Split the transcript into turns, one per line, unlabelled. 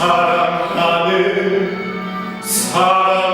사랑하는 사랑